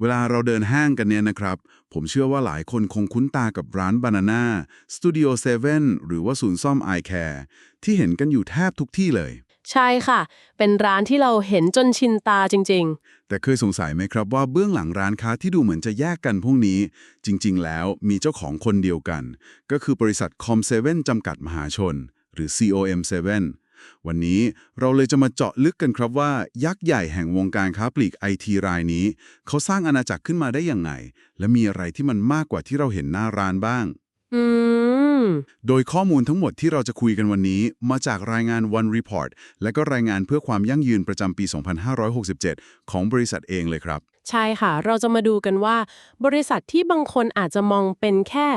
เวลาเราเดินห้างกันเนี่ยนะครับ ผมเชื่อว่าหลายคนคงคุ้นตากับร้าน Banana Studio 7 หรือว่าศูนย์ซ่อม i Care ที่เห็นกันอยู่แทบทุกที่เลย ใช่ค่ะ เป็นร้านที่เราเห็นจนชินตาจริงแต่เคยสงสัยไหมครับว่าเบื้องหลังร้านค้าที่ดูเหมือนจะแยกกันพวกนี้ จริง ๆ แล้วมีเจ้าของคนเดียวกัน ก็คือบริษัท Com7 จำกัดมหาชน หรือ COM7 วันนี้เราเลยจะมาเจาะลึกกันครับว่า ยักษ์ใหญ่แห่งวงการค้าปลีกไอทีรายนี้ เขาสร้างอาณาจักรขึ้นมาได้ยังไง และมีอะไรที่มันมากกว่าที่เราเห็นหน้าร้านบ้างๆอืม โดยข้อมูลทั้งหมดที่เราจะคุยกันวันนี้ มาจากรายงาน One Report และก็รายงานเพื่อความยั่งยืนประจำปี 2567 ของบริษัทเองเลยครับ ใช่ค่ะ เราจะมาดูกันว่า บริษัทที่บางคนอาจจะมองเป็นแค่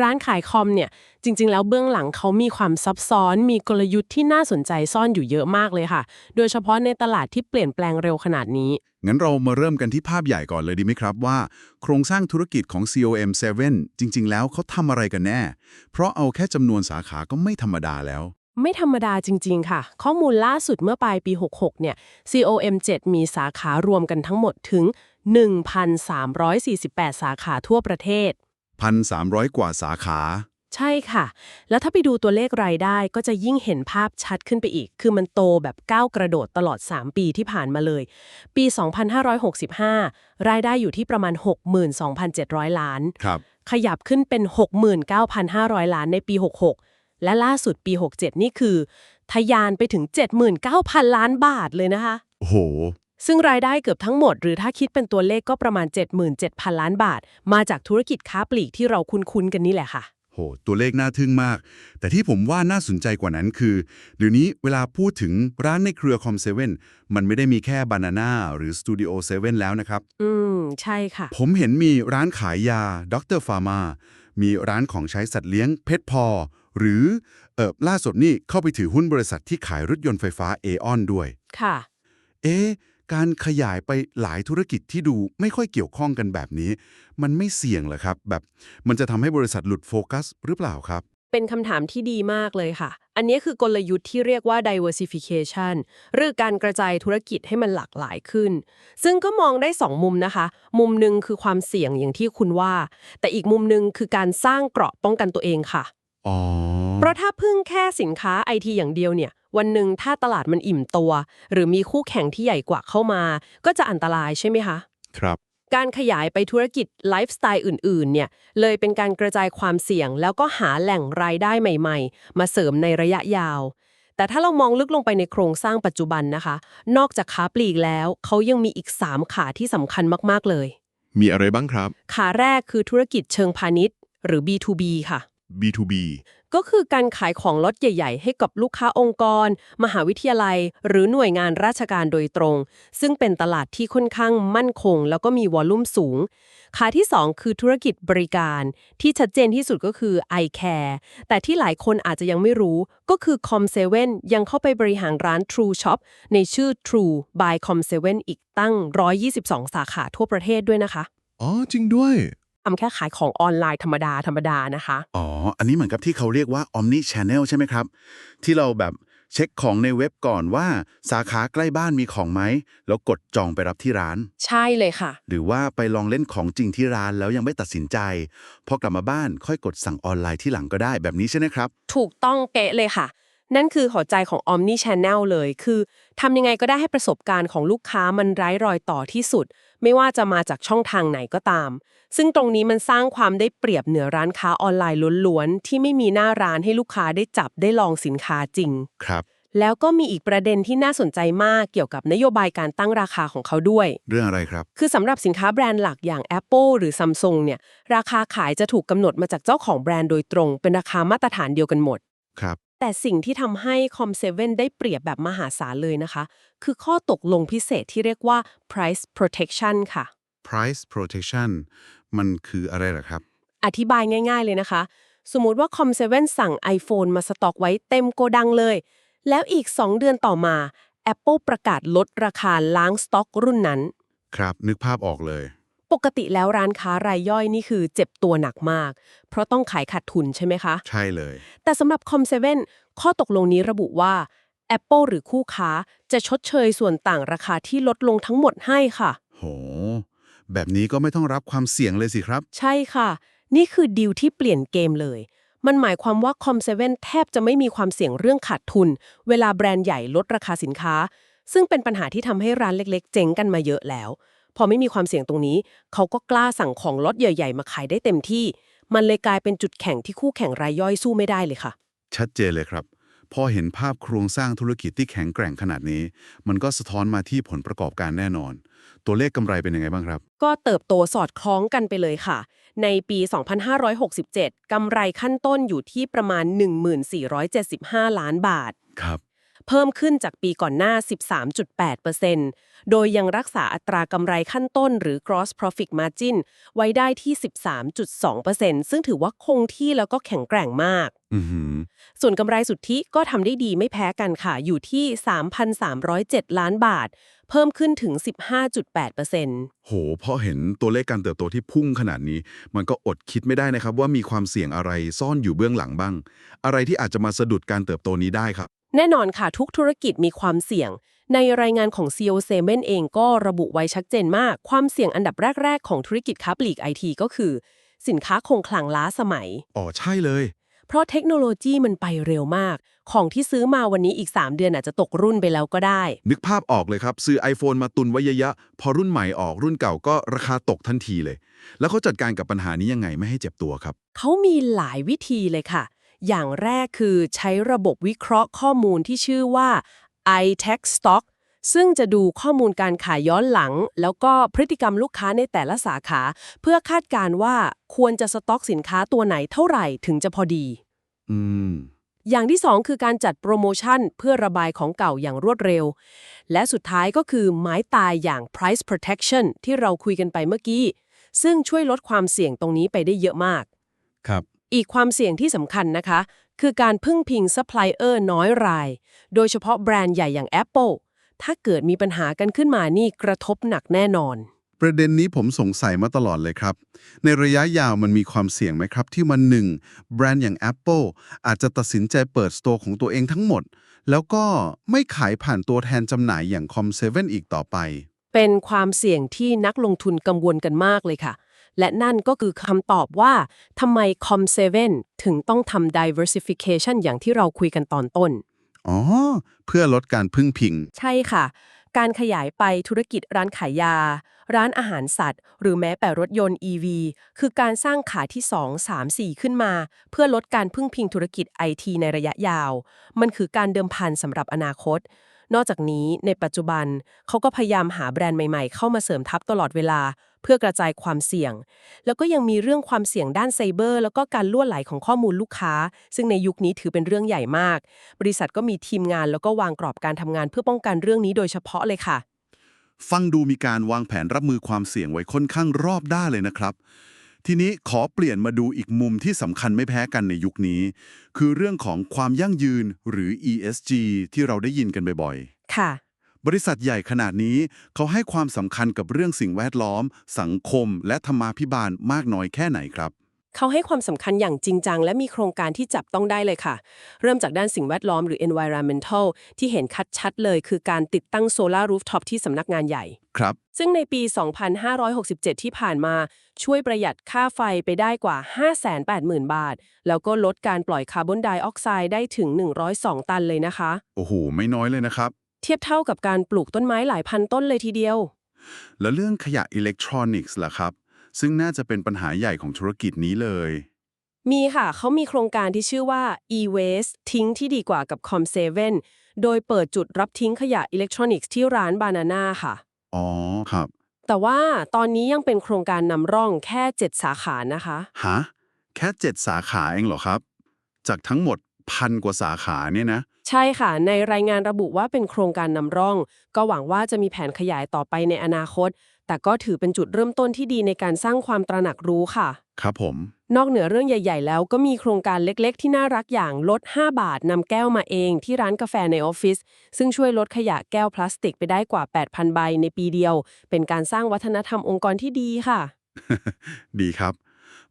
ร้านขายคอมเนี่ยจริง ๆ แล้วเบื้องหลังเขามีความซับซ้อน มีกลยุทธ์ที่น่าสนใจซ่อนอยู่เยอะมากเลยค่ะ โดยเฉพาะในตลาดที่เปลี่ยนแปลงเร็วขนาดนี้ งั้นเรามาเริ่มกันที่ภาพใหญ่ก่อนเลยดีไหมครับว่า โครงสร้างธุรกิจของ COM7 จริง ๆ แล้วเขาทำอะไรกันแน่ เพราะเอาแค่จำนวนสาขาก็ไม่ธรรมดาแล้ว ไม่ธรรมดาจริง ๆ ค่ะ ข้อมูลล่าสุดเมื่อปลายปี 66 เนี่ย COM7 มีสาขารวมกันทั้งหมดถึง 1,348 สาขาทั่วประเทศ 1,300 กว่าสาขา ใช่ค่ะ แล้วถ้าไปดูตัวเลขรายได้ก็จะยิ่งเห็นภาพชัดขึ้นไปอีก คือมันโตแบบก้าวกระโดดตลอด 3 ปีที่ผ่านมาเลย ปี 2565 รายได้อยู่ที่ประมาณ 62,700 ล้าน ครับ ขยับขึ้นเป็น 69,500 ล้านในปี 66 และล่าสุดปี 67 นี่คือ ทะยานไปถึง 79,000 ล้านบาทเลยนะคะ โอ้โห ซึ่งรายได้เกือบทั้งหมดหรือถ้าคิดเป็นตัวเลขก็ประมาณ 77,000 ล้านบาท มาจากธุรกิจค้าปลีกที่เราคุ้นๆกันนี่แหละค่ะ โห ตัวเลขน่าทึ่งมาก แต่ที่ผมว่าน่าสนใจกว่านั้นคือเดี๋ยวนี้เวลาพูดถึงร้านในเครือคอมเซเว่นมันไม่ได้มีแค่บานาน่าหรือสตูดิโอเซเว่นแล้วนะครับ อืม ใช่ค่ะ ผมเห็นมีร้านขายยาดรฟาร์มามีร้านของใช้สัตว์เลี้ยงเพชรพอ หรือเออล่าสุดนี่เข้าไปถือหุ้นบริษัทที่ขายรถยนต์ไฟฟ้าเอออนด้วย ค่ะ เอ๊ะ การขยายไปหลายธุรกิจที่ดูไม่ค่อยเกี่ยวข้องกันแบบนี้ มันไม่เสี่ยงเหรอครับ แบบมันจะทำให้บริษัทหลุดโฟกัสหรือเปล่าครับ เป็นคำถามที่ดีมากเลยค่ะ อันนี้คือกลยุทธ์ที่เรียกว่า diversification หรือการกระจายธุรกิจให้มันหลากหลายขึ้น ซึ่งก็มองได้ 2 มุมนะคะ มุมหนึ่งคือความเสี่ยงอย่างที่คุณว่า แต่อีกมุมหนึ่งคือการสร้างเกราะป้องกันตัวเองค่ะ อ๋อเพ ราะถ้าพึ่งแค่สินค้าไอทีอย่างเดียวเนี่ย วันหนึ่งถ้าตลาดมันอิ่มตัว หรือมีคู่แข่งที่ใหญ่กว่าเข้ามา ก็จะอันตรายใช่ไหมคะ ครับ การขยายไปธุรกิจไลฟ์สไตล์อื่นๆ เนี่ย เลยเป็นการกระจายความเสี่ยง แล้วก็หาแหล่งรายได้ใหม่ๆ มาเสริมในระยะยาว แต่ถ้าเรามองลึกลงไปในโครงสร้างปัจจุบันนะคะ นอกจากค้าปลีกแล้วเขายังมีอีก 3 ขาที่สำคัญมากๆเลย มีอะไรบ้างครับ ขาแรกคือธุรกิจเชิงพาณิชย์ หรือ B2B ค่ะ B2B ก็คือการขายของล็อตใหญ่ ๆ ให้กับลูกค้าองค์กร มหาวิทยาลัย หรือหน่วยงานราชการโดยตรง ซึ่งเป็นตลาดที่ค่อนข้างมั่นคง แล้วก็มีวอลลุ่มสูงขาที่ 2 คือธุรกิจบริการ ที่ชัดเจนที่สุดก็คือ i Care แต่ที่หลายคนอาจจะยังไม่รู้ก็คือ Com7 ยังเข้าไปบริหารร้าน True Shop ในชื่อ True by Com7 อีกตั้ง 122 สาขาทั่วประเทศด้วยนะคะ อ๋อ จริงด้วย ทำแค่ขายของออนไลน์ธรรมดาธรรมดานะคะ อ๋อ อันนี้เหมือนกับที่เขาเรียกว่า Omni Channel ใช่ไหมครับ ที่เราแบบเช็คของในเว็บก่อนว่าสาขาใกล้บ้านมีของไหม แล้วกดจองไปรับที่ร้าน ใช่เลยค่ะ หรือว่าไปลองเล่นของจริงที่ร้านแล้วยังไม่ตัดสินใจ พอกลับมาบ้านค่อยกดสั่งออนไลน์ที่หลังก็ได้แบบนี้ใช่ไหมครับ ถูกต้องเป๊ะเลยค่ะ นั่นคือหัวใจของ Omni Channel เลย คือทำยังไงก็ได้ให้ประสบการณ์ของลูกค้ามันไร้รอยต่อที่สุด ไม่ว่าจะมาจากช่องทางไหนก็ตาม ซึ่งตรงนี้มันสร้างความได้เปรียบเหนือร้านค้าออนไลน์ล้วนๆ ที่ไม่มีหน้าร้านให้ลูกค้าได้จับได้ลองสินค้าจริง ครับ แล้วก็มีอีกประเด็นที่น่าสนใจมากเกี่ยวกับนโยบายการตั้งราคาของเขาด้วย เรื่องอะไรครับ คือสำหรับสินค้าแบรนด์หลักอย่าง Apple หรือ Samsung เนี่ย ราคาขายจะถูกกำหนดมาจากเจ้าของแบรนด์โดยตรง เป็นราคามาตรฐานเดียวกันหมด ครับ แต่สิ่งที่ทำให้ Com7 ได้เปรียบแบบมหาศาลเลยนะคะ คือข้อตกลงพิเศษที่เรียกว่า price protection ค่ะ price protection มันคืออะไรเหรอครับ อธิบายง่าย ๆเลยนะคะ สมมุติว่า Com7 สั่ง iPhone มาสต็อกไว้เต็มโกดังเลย แล้วอีก 2 เดือนต่อมา Apple ประกาศลดราคาล้างสต็อกรุ่นนั้น ครับ นึกภาพออกเลย ปกติแล้วร้านค้ารายย่อยนี่คือเจ็บตัวหนักมาก เพราะต้องขายขาดทุนใช่ไหมคะ ใช่เลย แต่สำหรับ Com7 ข้อตกลงนี้ระบุว่า Apple หรือคู่ค้าจะชดเชยส่วนต่างราคาที่ลดลงทั้งหมดให้ค่ะ โห แบบนี้ก็ไม่ต้องรับความเสี่ยงเลยสิครับ ใช่ค่ะ นี่คือดีลที่เปลี่ยนเกมเลย มันหมายความว่า Com7 แทบจะไม่มีความเสี่ยงเรื่องขาดทุน เวลาแบรนด์ใหญ่ลดราคาสินค้า ซึ่งเป็นปัญหาที่ทำให้ร้านเล็ก ๆ เจ๊งกันมาเยอะแล้ว พอไม่มีความเสี่ยงตรงนี้ เขาก็กล้าสั่งของล็อตใหญ่ ๆ มาขายได้เต็มที่ มันเลยกลายเป็นจุดแข่งที่คู่แข่งรายย่อยสู้ไม่ได้เลยค่ะ ชัดเจนเลยครับ พอเห็นภาพโครงสร้างธุรกิจที่แข็งแกร่งขนาดนี้ มันก็สะท้อนมาที่ผลประกอบการแน่นอน ตัวเลขกำไรเป็นยังไงบ้างครับ ก็เติบโตสอดคล้องกันไปเลยค่ะ ในปี 2567 กำไรขั้นต้นอยู่ที่ประมาณ 1475 ล้านบาท ครับ เพิ่มขึ้นจากปีก่อนหน้า 13.8%โดยยังรักษาอัตรากำไรขั้นต้นหรือ gross profit margin ไว้ได้ที่ 13.2%ซึ่งถือว่าคงที่แล้วก็แข็งแกร่งมากอือหือส่วนกำไรสุทธิก็ทำได้ดีไม่แพ้กันค่ะ อยู่ที่ 3,307 ล้านบาท เพิ่มขึ้นถึง 15.8%โหพอเห็นตัวเลขการเติบโตที่พุ่งขนาดนี้ มันก็อดคิดไม่ได้นะครับว่ามีความเสี่ยงอะไรซ่อนอยู่เบื้องหลังบ้าง อะไรที่อาจจะมาสะดุดการเติบโตนี้ได้ครับ แน่นอนค่ะทุกธุรกิจมีความเสี่ยง ในรายงานของ CEO s e m e n เองก็ระบุไว้ชัดเจนมาก ความเสี่ยงอันดับแรก ๆ ของธุรกิจค้าปลีกไอทีก็คือ สินค้าคงคลังล้าสมัย อ๋อ ใช่เลย เพราะเทคโนโลยีมันไปเร็วมาก ของที่ซื้อมาวันนี้อีก 3 เดือนอาจจะตกรุ่นไปแล้วก็ได้ นึกภาพออกเลยครับ ซื้อ iPhone มาตุนไว้เยอะๆพอรุ่นใหม่ออกรุ่นเก่าก็ราคาตกทันทีเลย แล้วเขาจัดการกับปัญหานี้ยังไงไม่ให้เจ็บตัวครับ เขามีหลายวิธีเลยค่ะ อย่างแรกคือใช้ระบบวิเคราะห์ข้อมูลที่ชื่อว่า iTech Stock ซึ่งจะดูข้อมูลการขายย้อนหลัง แล้วก็พฤติกรรมลูกค้าในแต่ละสาขา เพื่อคาดการณ์ว่าควรจะสต็อกสินค้าตัวไหนเท่าไหร่ถึงจะพอดี อืม อย่างที่ 2 คือการจัดโปรโมชั่นเพื่อระบายของเก่าอย่างรวดเร็ว และสุดท้ายก็คือไม้ตายอย่าง price protection ที่เราคุยกันไปเมื่อกี้ ซึ่งช่วยลดความเสี่ยงตรงนี้ไปได้เยอะมาก ครับ อีกความเสี่ยงที่สำคัญนะคะ คือการพึ่งพิงซัพพลายเออร์น้อยราย โดยเฉพาะแบรนด์ใหญ่อย่าง Apple ถ้าเกิดมีปัญหากันขึ้นมานี่กระทบหนักแน่นอน ประเด็นนี้ผมสงสัยมาตลอดเลยครับ ในระยะยาวมันมีความเสี่ยงไหมครับ ที่มันหนึ่งแบรนด์อย่าง Apple อาจจะตัดสินใจเปิดสโตร์ของตัวเองทั้งหมด แล้วก็ไม่ขายผ่านตัวแทนจำหน่ายอย่าง Com7 อีกต่อไป เป็นความเสี่ยงที่นักลงทุนกังวลกันมากเลยค่ะ และนั่นก็คือคำตอบว่าทำไม Com7 ถึงต้องทำ diversification อย่างที่เราคุยกันตอนต้น อ๋อ เพื่อลดการพึ่งพิง ใช่ค่ะ การขยายไปธุรกิจร้านขายยา ร้านอาหารสัตว์ หรือแม้แต่รถยนต์ EV คือการสร้างขาที่ 2 3 4 ขึ้นมา เพื่อลดการพึ่งพิงธุรกิจ IT ในระยะยาว มันคือการเดิมพันสำหรับอนาคตนอกจากนี้ในปัจจุบันเขาก็พยายามหาแบรนด์ใหม่ๆ เข้ามาเสริมทัพตลอดเวลา เพื่อกระจายความเสี่ยง แล้วก็ยังมีเรื่องความเสี่ยงด้านไซเบอร์ แล้วก็การล่วไหลของข้อมูลลูกค้า ซึ่งในยุคนี้ถือเป็นเรื่องใหญ่มาก บริษัทก็มีทีมงานแล้วก็วางกรอบการทำงานเพื่อป้องกันเรื่องนี้โดยเฉพาะเลยค่ะ ฟังดูมีการวางแผนรับมือความเสี่ยงไว้ค่อนข้างรอบด้านเลยนะครับ ทีนี้ขอเปลี่ยนมาดูอีกมุมที่สำคัญไม่แพ้กันในยุคนี้ คือเรื่องของความยั่งยืนหรือ ESG ที่เราได้ยินกันบ่อยค่ะๆ บริษัทใหญ่ขนาดนี้เขาให้ความสำคัญกับเรื่องสิ่งแวดล้อม สังคม และธรรมาภิบาลมากน้อยแค่ไหนครับ เขาให้ความสำคัญอย่างจริงจัง และมีโครงการที่จับต้องได้เลยค่ะ เริ่มจากด้านสิ่งแวดล้อมหรือ environmental ที่เห็นคัดชัดเลยคือการติดตั้งโซลารูฟท็อปที่สำนักงานใหญ่ ครับ ซึ่งในปี 2567 ที่ผ่านมา ช่วยประหยัดค่าไฟไปได้กว่า 580,000 บาท แล้วก็ลดการปล่อยคาร์บอนไดออกไซด์ได้ถึง 102 ตันเลยนะคะ โอ้โห ไม่น้อยเลยนะครับ เทียบเท่ากับการปลูกต้นไม้หลายพันต้นเลยทีเดียว แล้วเรื่องขยะอิเล็กทรอนิกส์ล่ะครับ ซึ่งน่าจะเป็นปัญหาใหญ่ของธุรกิจนี้เลย มีค่ะเขามีโครงการที่ชื่อว่า e-waste ทิ้งที่ดีกว่ากับ Com7 โดยเปิดจุดรับทิ้งขยะอิเล็กทรอนิกส์ที่ร้านบานาน่าค่ะ อ๋อครับ แต่ว่าตอนนี้ยังเป็นโครงการนำร่องแค่ 7 สาขานะคะ ฮะ แค่เจ็ดสาขาเองเหรอครับ จากทั้งหมดพันกว่าสาขาเนี่ยนะ ใช่ค่ะ ในรายงานระบุว่าเป็นโครงการนำร่อง ก็หวังว่าจะมีแผนขยายต่อไปในอนาคต แต่ก็ถือเป็นจุดเริ่มต้นที่ดีในการสร้างความตระหนักรู้ค่ะ ครับผม นอกเหนือเรื่องใหญ่ ๆ แล้วก็มีโครงการเล็กๆ ที่น่ารักอย่างลด 5 บาทนำแก้วมาเองที่ร้านกาแฟในออฟฟิศซึ่งช่วยลดขยะแก้วพลาสติกไปได้กว่า 8,000 ใบในปีเดียว เป็นการสร้างวัฒนธรรมองค์กรที่ดีค่ะ ดีครับ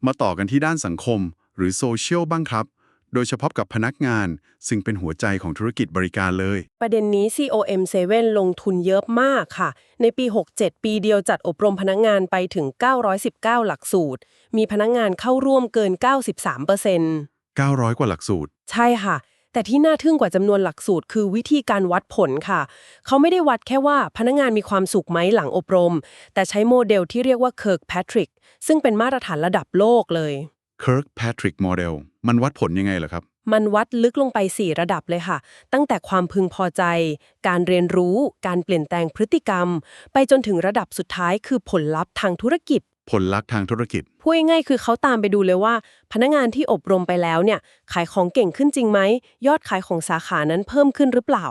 มาต่อกันที่ด้านสังคม หรือโซเชียลบ้างครับ โดยเฉพาะกับพนักงาน ซึ่งเป็นหัวใจของธุรกิจบริการเลย ประเด็นนี้ COM7 ลงทุนเยอะมากค่ะ ในปี 67 ปีเดียวจัดอบรมพนักงานไปถึง 919 หลักสูตร มีพนักงานเข้าร่วมเกิน 93% 900 กว่าหลักสูตร ใช่ค่ะ แต่ที่น่าทึ่งกว่าจำนวนหลักสูตร คือวิธีการวัดผลค่ะ เขาไม่ได้วัดแค่ว่าพนักงานมีความสุขไหมหลังอบรม แต่ใช้โมเดลที่เรียกว่า Kirkpatrick ซึ่งเป็นมาตรฐานระดับโลกเลย Kirkpatrick Model มันวัดผลยังไงเหรอครับ มันวัดลึกลงไป 4 ระดับเลยค่ะ ตั้งแต่ความพึงพอใจ การเรียนรู้ การเปลี่ยนแปลงพฤติกรรม ไปจนถึงระดับสุดท้ายคือผลลัพธ์ทางธุรกิจ ผลลัพธ์ทางธุรกิจ พูดง่ายๆคือเขาตามไปดูเลยว่า พนักงานที่อบรมไปแล้วเนี่ย ขายของเก่งขึ้นจริงไหม ยอดขายของสาขานั้นเพิ่มขึ้นหรือเปล่า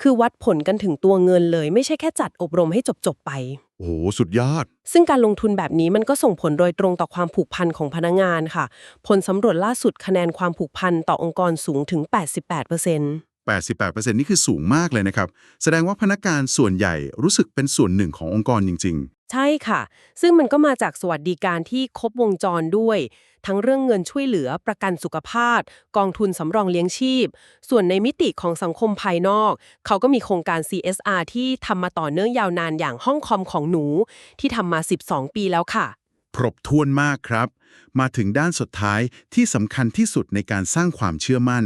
คือวัดผลกันถึงตัวเงินเลย ไม่ใช่แค่จัดอบรมให้จบๆไป โอ้โหสุดยอด ซึ่งการลงทุนแบบนี้มันก็ส่งผลโดยตรงต่อความผูกพันของพนักงานค่ะ ผลสำรวจล่าสุดคะแนนความผูกพันต่อองค์กรสูงถึง 88% 88%นี่คือสูงมากเลยนะครับ แสดงว่าพนักงานส่วนใหญ่รู้สึกเป็นส่วนหนึ่งขององค์กรจริง ใช่ค่ะ ซึ่งมันก็มาจากสวัสดิการที่ครบวงจรด้วย ทั้งเรื่องเงินช่วยเหลือประกันสุขภาพ กองทุนสำรองเลี้ยงชีพ ส่วนในมิติของสังคมภายนอก เขาก็มีโครงการ CSR ที่ทำมาต่อเนื่องยาวนานอย่างห้องคอมของหนู ที่ทำมา 12 ปีแล้วค่ะครบถ้วนมากครับ มาถึงด้านสุดท้ายที่สำคัญที่สุดในการสร้างความเชื่อมั่น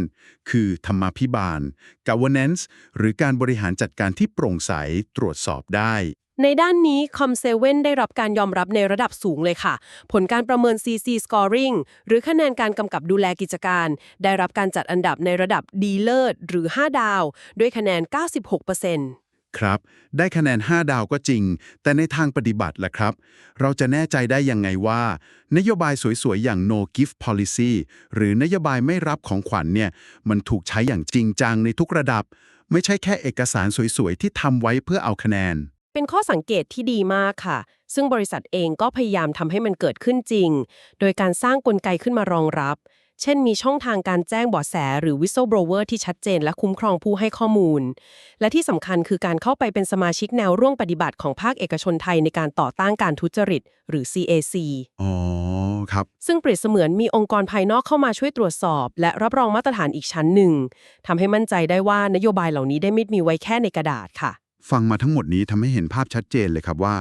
คือธรรมาภิบาล governance หรือการบริหารจัดการที่โปร่งใสตรวจสอบได้ ในด้านนี้ Com7 ได้รับการยอมรับในระดับสูงเลยค่ะ ผลการประเมิน CC Scoring หรือคะแนนการกำกับดูแลกิจการ ได้รับการจัดอันดับในระดับดีเลิศหรือ 5 ดาว ด้วยคะแนน 96% ครับ ได้คะแนน 5 ดาวก็จริง แต่ในทางปฏิบัติล่ะครับ เราจะแน่ใจได้ยังไงว่า นโยบายสวยๆ อย่าง no gift policy หรือนโยบายไม่รับของขวัญเนี่ย มันถูกใช้อย่างจริงจังในทุกระดับ ไม่ใช่แค่เอกสารสวยๆ ที่ทำไว้เพื่อเอาคะแนน เป็นข้อสังเกตที่ดีมากค่ะ ซึ่งบริษัทเองก็พยายามทำให้มันเกิดขึ้นจริง โดยการสร้างกลไกขึ้นมารองรับ เช่นมีช่องทางการแจ้งเบาะแสหรือ whistleblower ที่ชัดเจนและคุ้มครองผู้ให้ข้อมูล และที่สำคัญคือการเข้าไปเป็นสมาชิกแนวร่วมปฏิบัติของภาคเอกชนไทยในการต่อต้านการทุจริต หรือ CAC อ๋อครับ ซึ่งเปรียบเสมือนมีองค์กรภายนอกเข้ามาช่วยตรวจสอบ และรับรองมาตรฐานอีกชั้นหนึ่งทำให้มั่นใจได้ว่านโยบายเหล่านี้ได้ไม่มีไว้แค่ในกระดาษค่ะ ฟังมาทั้งหมดนี้ทำให้เห็นภาพชัดเจนเลยครับว่า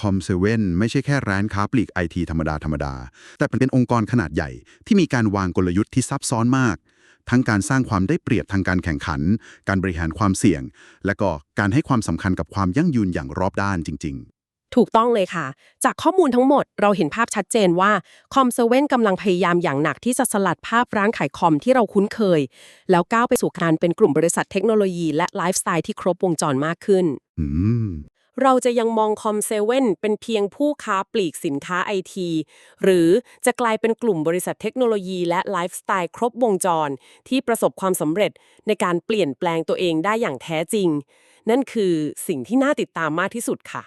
Com7 ไม่ใช่แค่ร้านค้าปลีกไอทีธรรมดาธรรมดา แต่เป็นองค์กรขนาดใหญ่ ที่มีการวางกลยุทธ์ที่ซับซ้อนมาก ทั้งการสร้างความได้เปรียบทางการแข่งขัน การบริหารความเสี่ยง และก็การให้ความสำคัญกับความยั่งยืนอย่างรอบด้านจริงถูกต้องเลยค่ะ จากข้อมูลทั้งหมดเราเห็นภาพชัดเจนว่าคอมเซเว่นกำลังพยายามอย่างหนักที่จะสลัดภาพร้านขายคอมที่เราคุ้นเคย แล้วก้าวไปสู่การเป็นกลุ่มบริษัทเทคโนโลยีและไลฟ์สไตล์ที่ครบวงจรมากขึ้นๆอืม เราจะยังมองคอมเซเว่นเป็นเพียงผู้ค้าปลีกสินค้าไอทีหรือจะกลายเป็นกลุ่มบริษัทเทคโนโลยีและไลฟ์สไตล์ครบวงจร ที่ประสบความสำเร็จในการเปลี่ยนแปลงตัวเองได้อย่างแท้จริง นั่นคือสิ่งที่น่าติดตามมากที่สุดค่ะ